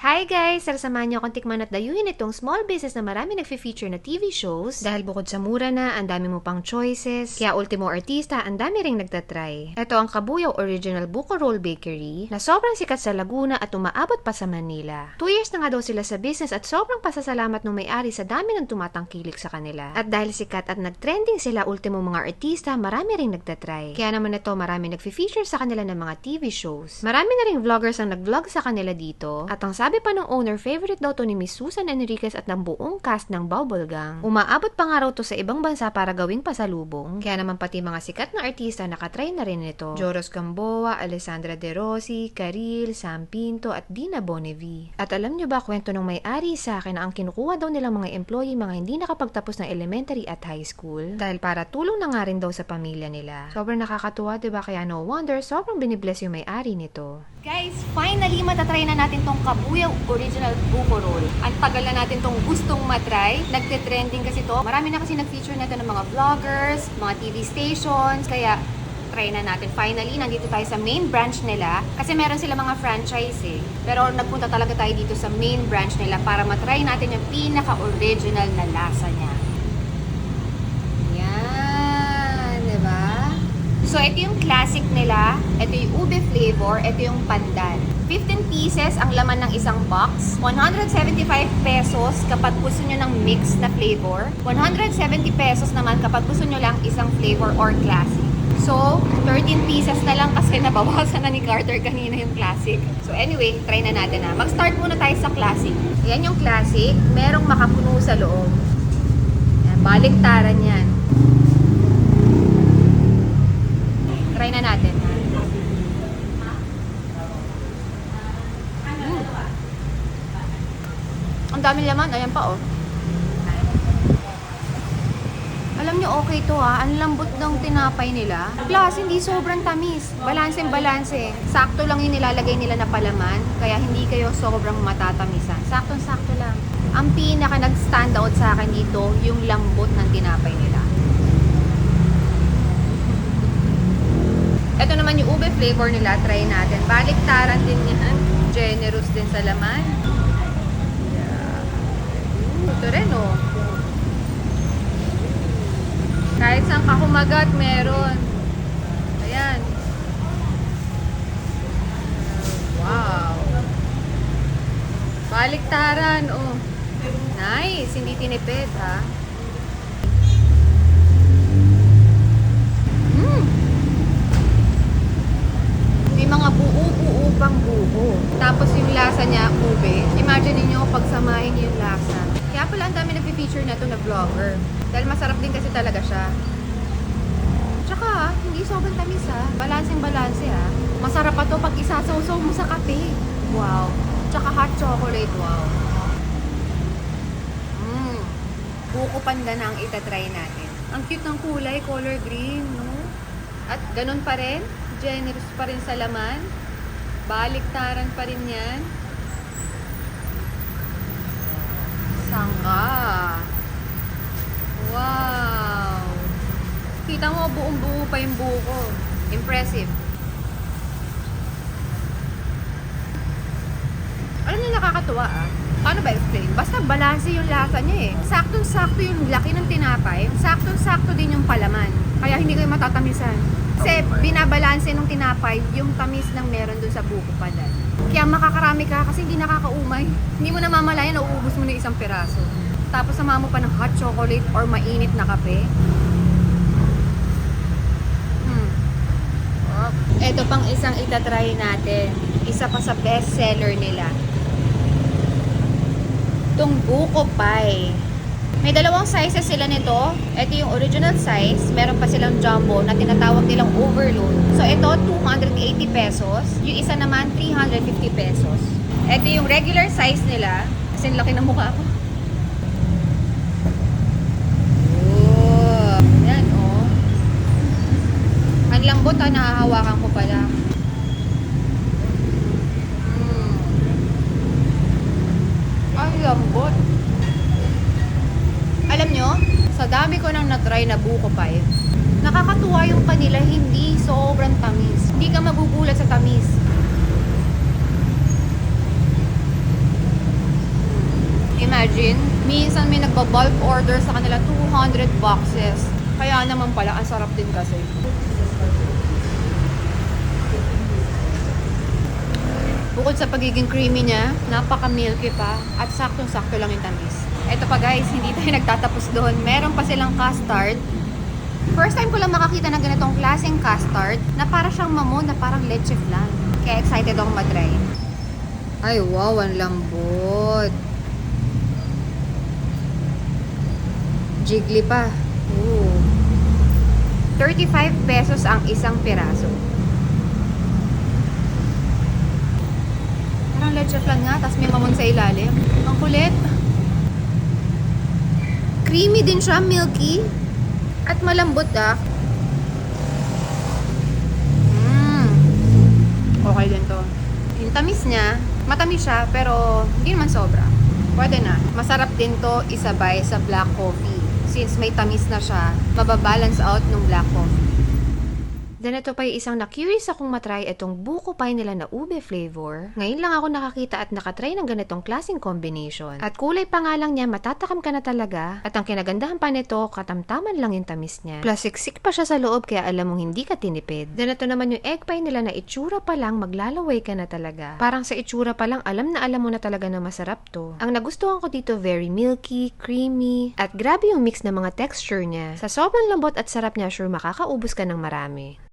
Hi guys! Sasamahan niyo akong tikman at dayuhin itong small business na marami nagfe-feature na TV shows dahil bukod sa mura na, ang dami mo pang choices. Kaya ultimo artista, ang dami ring nagtatry. Ito ang Kabuyaw Original Buko Roll Bakery na sobrang sikat sa Laguna at umaabot pa sa Manila. Two years na nga daw sila sa business at sobrang pasasalamat ng may-ari sa dami ng tumatangkilik sa kanila. At dahil sikat at nagtrending sila ultimo mga artista, marami ring nagtatry. Kaya naman ito marami nagfe-feature sa kanila ng mga TV shows. Marami na ring vloggers ang nag-vlog sa kanila dito at ang sabi pa ng owner, favorite daw to ni Miss Susan Enriquez at ng buong cast ng Bubble Gang. Umaabot pa nga raw to sa ibang bansa para gawing pasalubong. Kaya naman pati mga sikat na artista nakatry na rin ito. Joros Gamboa, Alessandra De Rossi, Karil, Sam Pinto at Dina Bonnevie. At alam nyo ba kwento ng may-ari sa akin na ang kinukuha daw nilang mga employee mga hindi nakapagtapos ng elementary at high school dahil para tulong na nga rin daw sa pamilya nila. Sobrang nakakatuwa, 'di ba? Kaya no wonder sobrang binibless yung may-ari nito. Guys, finally matatry na natin tong Kabuyaw Original Buko Roll. Ang tagal na natin tong gustong matry. Nagte-trending kasi to. Marami na kasi nag-feature na ng mga vloggers, mga TV stations. Kaya try na natin. Finally, nandito tayo sa main branch nila. Kasi meron sila mga franchise eh. Pero nagpunta talaga tayo dito sa main branch nila para matry natin yung pinaka-original na lasa niya. Yan, di ba? So, ito yung classic nila. Ito yung ube flavor. Ito yung pandan. 15 pieces ang laman ng isang box. 175 pesos kapag gusto nyo ng mix na flavor. 170 pesos naman kapag gusto nyo lang isang flavor or classic. So, 13 pieces na lang kasi nabawasan na ni Carter kanina yung classic. So, anyway, try na natin na. Mag-start muna tayo sa classic. Yan yung classic. Merong makapuno sa loob. Yan, baliktaran yan. Try na natin. ha? Mm. Ang dami laman. Ayan pa, oh. Alam niyo, okay to ha. Ang lambot ng tinapay nila. Plus, hindi sobrang tamis. Balanse balanse. Sakto lang yung nilalagay nila na palaman. Kaya hindi kayo sobrang matatamisan. Saktong-sakto lang. Ang pinaka nag-stand out sa akin dito, yung lambot ng tinapay nila. Ito naman yung ube flavor nila. Try natin. Baliktaran din yan. Generous din sa laman. Yeah. Ito rin oh. Kahit saan ka kumagat, meron. Ayan. Wow. Baliktaran, oh. Nice. Hindi tinipid, ha? Mm. May mga buo-buo pang buo. Tapos yung lasa niya, ube. Imagine niyo pagsamahin niyo yung lasa. Kaya pala ang dami nag-feature na na vlogger. Dahil masarap din kasi talaga siya. Tsaka, hindi sobrang tamis ha. Balanseng balanse ha. Masarap pa to pag isasaw-saw mo sa kape. Wow. Tsaka hot chocolate, wow. Mmm. Buko panda na ang itatry natin. Ang cute ng kulay, color green, no? At ganun pa rin, generous pa rin sa laman. Baliktaran pa rin yan. Sangka. Wow. Kita mo, buong buo pa yung buko. Impressive. Alam niyo nakakatuwa ah. Paano ba explain? Basta balanse yung lasa niya eh. Saktong-sakto yung laki ng tinapay. Saktong-sakto din yung palaman. Kaya hindi kayo matatamisan. Kasi binabalanse ng tinapay yung tamis ng meron dun sa buko pala. Kaya makakarami ka kasi hindi nakakaumay. Hindi mo namamalayan na uubos mo na isang piraso. Tapos sama mo pa ng hot chocolate or mainit na kape. Hmm. Ito pang isang itatry natin. Isa pa sa best seller nila. Itong buko pie. May dalawang sizes sila nito. Ito yung original size. Meron pa silang jumbo na tinatawag nilang overload. So ito, 280 pesos. Yung isa naman, 350 pesos. Ito yung regular size nila. Kasi laki ng mukha ko. Oh, yan oh. Ang lambot ah, nahahawakan ko pala. Mm. Ang lambot. Sa dami ko nang na-try na buko pie, nakakatuwa yung kanila hindi sobrang tamis. Hindi ka magugulat sa tamis. imagine, minsan may nagba-bulk order sa kanila 200 boxes. Kaya naman pala, ang sarap din kasi. Bukod sa pagiging creamy niya, napaka-milky pa at saktong-sakto lang yung tamis. Ito pa guys, hindi tayo nagtatapos doon. Meron pa silang custard. First time ko lang makakita ng ganitong klaseng custard na para siyang mamon na parang leche flan. Kaya excited akong matry. Ay wow, ang lambot. Jiggly pa. Ooh. 35 pesos ang isang piraso. Parang leche flan nga, tapos may mamon sa ilalim. Ang kulit. Creamy din siya, milky. At malambot ah. Mm. Okay din to. Yung tamis niya, matamis siya, pero hindi naman sobra. Pwede na. Masarap din to isabay sa black coffee. Since may tamis na siya, mababalance out ng black coffee. Then ito pa yung isang na-curious akong matry itong buko pie nila na ube flavor. Ngayon lang ako nakakita at nakatry ng ganitong klaseng combination. At kulay pa nga lang niya, matatakam ka na talaga. At ang kinagandahan pa nito, katamtaman lang yung tamis niya. Plus siksik pa siya sa loob kaya alam mong hindi ka tinipid. Then ito naman yung egg pie nila na itsura pa lang, maglalaway ka na talaga. Parang sa itsura pa lang, alam na alam mo na talaga na masarap to. Ang nagustuhan ko dito, very milky, creamy, at grabe yung mix ng mga texture niya. Sa sobrang lambot at sarap niya, sure makakaubos ka ng marami.